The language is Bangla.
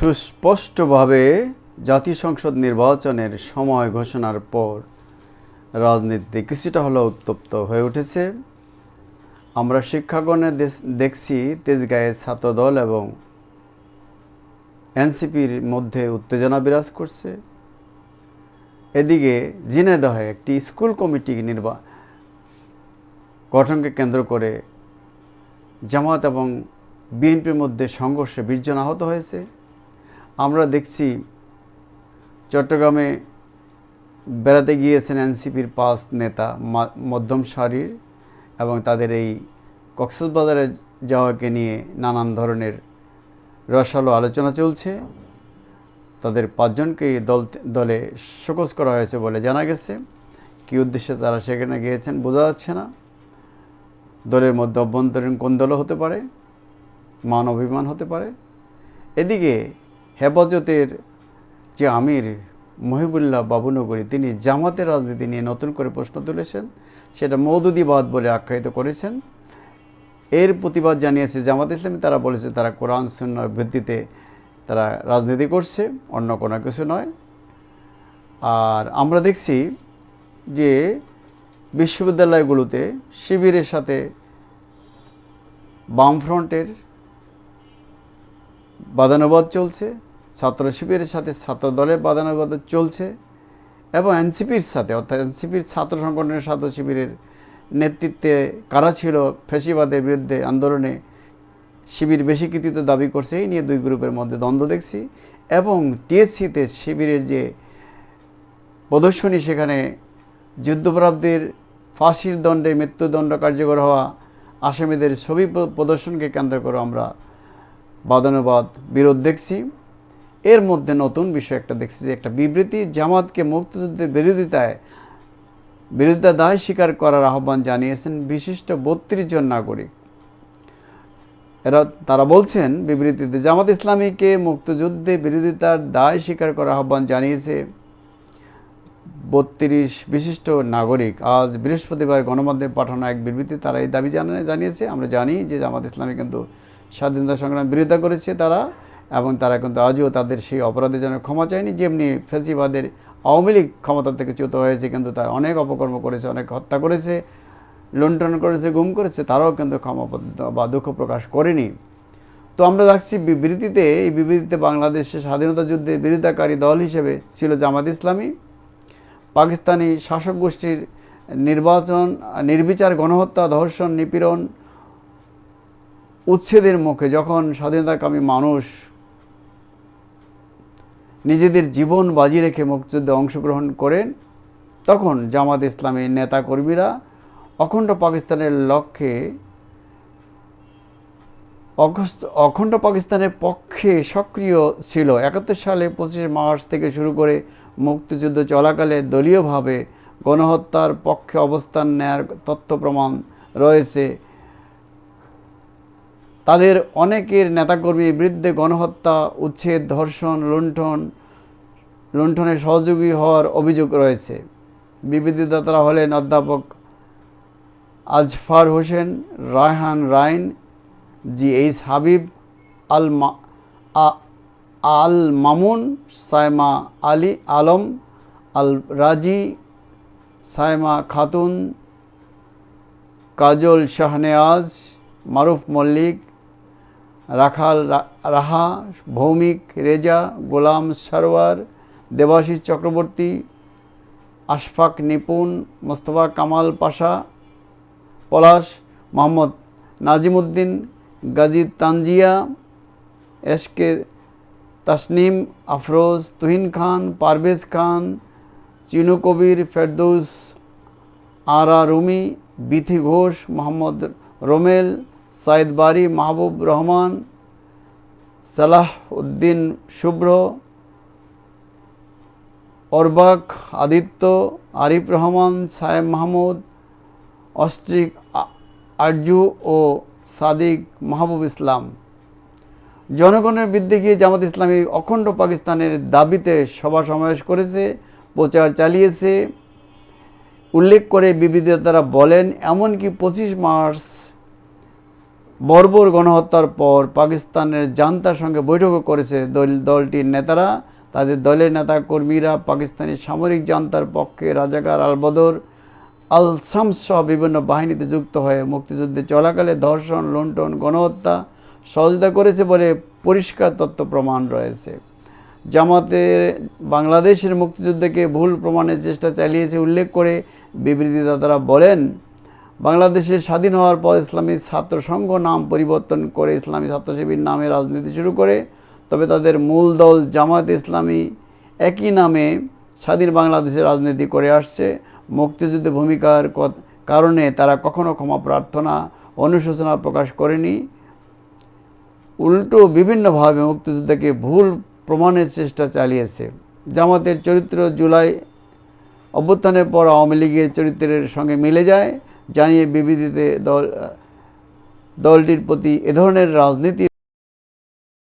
সুস্পষ্টভাবে জাতীয় সংসদ নির্বাচনের সময় ঘোষণার পর রাজনীতি কিছুটা হলেও উত্তপ্ত হয়ে উঠেছে। আমরা শিক্ষাগণে দেখছি তেজগাঁয়ে ছাত্রদল এবং এনসিপির মধ্যে উত্তেজনা বিরাজ করছে। এদিকে ঝিনাইদহে একটি স্কুল কমিটি নির্বা, গঠনকে কেন্দ্র করে জামাত এবং বিএনপির মধ্যে সংঘর্ষে বিশজন আহত হয়েছে। আমরা দেখছি চট্টগ্রামে বেড়াতে গিয়েছেন এনসিপির পাঁচ নেতা মধ্যম সারির এবং তাদের এই কক্সবাজারে যাওয়াকে নিয়ে নানান ধরনের রসালো আলোচনা চলছে। তাদের পাঁচজনকে দল, দলে শোকজ করা হয়েছে বলে জানা গেছে। কী উদ্দেশ্যে তারা সেখানে গিয়েছেন বোঝা যাচ্ছে না। দলের মধ্যে অভ্যন্তরীণ কোন দলও হতে পারে, মান অভিমান হতে পারে। এদিকে হেফাজতের যে আমির মহিবুল্লাহ বাবুনগরী, তিনি জামাতের রাজনীতি নিয়ে নতুন করে প্রশ্ন তুলেছেন। সেটা মৌদুদিবাদ বলে আখ্যায়িত করেছেন। এর প্রতিবাদ জানিয়েছে জামাত ইসলামী। তারা বলেছে তারা কোরআন, সুন্নার ভিত্তিতে তারা রাজনীতি করছে, অন্য কোনো কিছু নয়। আর আমরা দেখছি যে বিশ্ববিদ্যালয়গুলোতে শিবিরের সাথে বামফ্রন্টের বাদানুবাদ চলছে। ছাত্র শিবিরের সাথে ছাত্র দলের বাদানুবাদ চলছে এবং এনসিপির সাথে, অর্থাৎ এনসিপির ছাত্র সংগঠনের ছাত্র শিবিরের নেতৃত্বে কারা ছিল ফেসিবাদের বিরুদ্ধে আন্দোলনে শিবির বেশি কৃতিত্ব দাবি করছে, এই নিয়ে দুই গ্রুপের মধ্যে দ্বন্দ্ব দেখছি এবং টিএসসিতে শিবিরের যে প্রদর্শনী, সেখানে যুদ্ধপ্রাপ্তির ফাঁসির দণ্ডে মৃত্যুদণ্ড কার্যকর হওয়া আসামিদের ছবি প্রদর্শনকে কেন্দ্র করে আমরা বাদানুবাদ বিরোধ দেখছি। এর মধ্যে নতুন বিষয় একটা দেখছি যে একটা বিবৃতি, জামাতকে মুক্তিযুদ্ধের বিরোধিতায় বিরোধিতা দায় স্বীকার করার আহ্বান জানিয়েছেন বিশিষ্ট বত্রিশ জন নাগরিক। এরা, তারা বলছেন, বিবৃতিতে জামাত ইসলামীকে মুক্তিযুদ্ধে বিরোধিতার দায় স্বীকার করার আহ্বান জানিয়েছে বত্রিশ বিশিষ্ট নাগরিক। আজ বৃহস্পতিবার গণমাধ্যমে পাঠানো এক বিবৃতি তারা এই দাবি জানা, জানিয়েছে। আমরা জানি যে জামাত ইসলামী কিন্তু স্বাধীনতা সংগ্রাম বিরোধিতা করেছে। তারা এবং তারা কিন্তু আজও তাদের সেই অপরাধের জন্য ক্ষমা চায়নি, যেমনি ফেসিবাদের আওয়ামী লীগ ক্ষমতা থেকে চ্যুত হয়েছে, কিন্তু তারা অনেক অপকর্ম করেছে, অনেক হত্যা করেছে, লুণ্ঠন করেছে, গুম করেছে, তারাও কিন্তু ক্ষমা বা দুঃখ প্রকাশ করেনি। তো আমরা দেখছি বিবৃতিতে, এই বিবৃতিতে বাংলাদেশের স্বাধীনতা যুদ্ধে বিরোধিতাকারী দল হিসেবে ছিল জামাত ইসলামী। পাকিস্তানি শাসক গোষ্ঠীর নির্বাচন, নির্বিচার গণহত্যা, ধর্ষণ, নিপীড়ন, উচ্ছেদের মুখে যখন স্বাধীনতাকামী মানুষ নিজেদের জীবন বাজি রেখে মুক্তিযুদ্ধে অংশগ্রহণ করেন। তখন জামাত ইসলামের নেতাকর্মীরা অখণ্ড পাকিস্তানের লক্ষ্যে অখণ্ড পাকিস্তানের পক্ষে সক্রিয় ছিল। একাত্তর সালে পঁচিশে মার্চ থেকে শুরু করে মুক্তিযুদ্ধ চলাকালে দলীয়ভাবে গণহত্যার পক্ষে অবস্থান নেয়ার তথ্য প্রমাণ রয়েছে। তাদের অনেকের নেতাকর্মীর বিরুদ্ধে গণহত্যা, উচ্ছেদ, ধর্ষণ, লুণ্ঠন লুণ্ঠনের সহযোগী হওয়ার অভিযোগ রয়েছে। বিবৃতিদাতারা হলেন অধ্যাপক Azfar Hossain, Raihan Rhine, G H Habib, Al Al Mamun, Saima Ali Alam, Al Razi, Saima Khatun, Kajal Shahnewaz, Maruf Mallik Rakhal Raha, Bhowmik, Reza, Golam Sarwar, Debashis Chakraborty, Ashfaq Nipun Mostafa Kamal Pasha, Palash Mohammad Nazimuddin Gazi Tanzia SK Tasnim, Afroz Tuhin Khan, Parvez Khan, Chinu Kabir, Ferdous, Ara Rumi, Bithi Ghosh, Mohammad Romel Saeed Bari, Mahbub Rahman, Salah Uddin Shubhro, Orbak Aditya, Arif Rahman, Sayem Mahmud Austrik Arzu ও সাদিক মাহবুব ইসলাম। জনগণের বিরুদ্ধে গিয়ে জামাত ইসলামী অখণ্ড পাকিস্তানের দাবিতে সভা সমাবেশ করেছে, প্রচার চালিয়েছে। উল্লেখ করে বিবৃতিদাতারা বলেন, এমনকি পঁচিশ মার্চ বর্বর গণহত্যার পর পাকিস্তানের জান্তার সঙ্গে বৈঠকও করেছে দল দলটির নেতারা। তাদের দলের নেতা কর্মীরা পাকিস্তানি সামরিক জান্তার পক্ষে রাজাকার আলবদর আল সহ বিভিন্ন বাহিনীতে যুক্ত হয়ে মুক্তিযুদ্ধে চলাকালে ধর্ষণ, লুণ্ঠন, গণহত্যা সহযোগিতা করেছে বলে পরিষ্কার তথ্য প্রমাণ রয়েছে। জামাতের বাংলাদেশের মুক্তিযুদ্ধকে ভুল প্রমাণের চেষ্টা চালিয়েছে উল্লেখ করে বিবৃতিদাতারা বলেন বাংলাদেশের স্বাধীন হওয়ার পর ইসলামী ছাত্র সংঘ নাম পরিবর্তন করে ইসলামী ছাত্র শিবির নামে রাজনীতি শুরু করে, তবে তাদের মূল দল জামাত ইসলামী একই নামে স্বাধীন বাংলাদেশে রাজনীতি করে আসছে। মুক্তিযুদ্ধে ভূমিকার কারণে তারা কখনো ক্ষমা প্রার্থনা, অনুশোচনা প্রকাশ করেনি। উল্টো বিভিন্নভাবে মুক্তিযুদ্ধকে ভুল প্রমাণের চেষ্টা চালিয়েছে। জামাতের চরিত্র জুলাই অভ্যুত্থানের পর আওয়ামী লীগের চরিত্রের সঙ্গে মিলে যায়। জানিয়ে বিবৃতিতে দল দলটির প্রতি এ ধরনের রাজনীতি